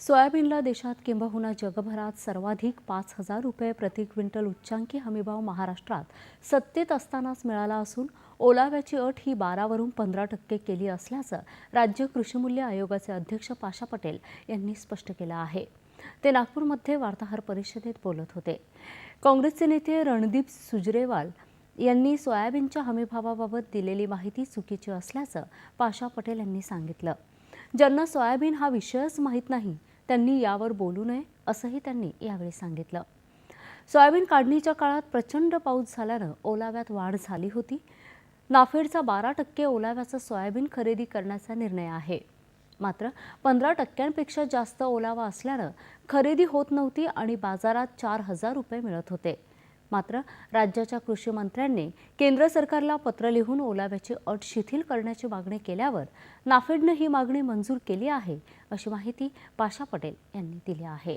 सोयाबीनला देशात किंबहुना जगभरात सर्वाधिक पाच हजार रुपये प्रति क्विंटल उच्चांकी हमीभाव महाराष्ट्रात सत्तेत असतानाच मिळाला असून ओलाव्याची अट ही बारावरून पंधरा टक्के केली असल्याचं राज्य कृषीमूल्य आयोगाचे अध्यक्ष पाशा पटेल यांनी स्पष्ट केलं आहे. ते नागपूरमध्ये वार्ताहर परिषदेत बोलत होते. काँग्रेसचे नेते रणदीप सुजरेवाल यांनी सोयाबीनच्या हमीभावाबाबत दिलेली माहिती चुकीची असल्याचं पाशा पटेल यांनी सांगितलं. ज्यांना सोयाबीन हा विषयच माहीत नाही त्यांनी यावर बोलू नये असंही त्यांनी यावेळी सांगितलं. सोयाबीन काढणीच्या काळात प्रचंड पाऊस झाल्यानं ओलाव्यात वाढ झाली होती. नाफेडचा बारा टक्के ओलाव्याचा सोयाबीन खरेदी करण्याचा निर्णय आहे. मात्र पंधरा टक्क्यांपेक्षा जास्त ओलावा असल्यानं खरेदी होत नव्हती आणि बाजारात चार हजार रुपये मिळत होते. मात्र राज्याच्या कृषी मंत्र्यांनी केंद्र सरकारला पत्र लिहून ओलाव्याची अट शिथिल करण्याची मागणी केल्यावर नाफेडनं ही मागणी मंजूर केली आहे अशी माहिती पाशा पटेल यांनी दिली आहे.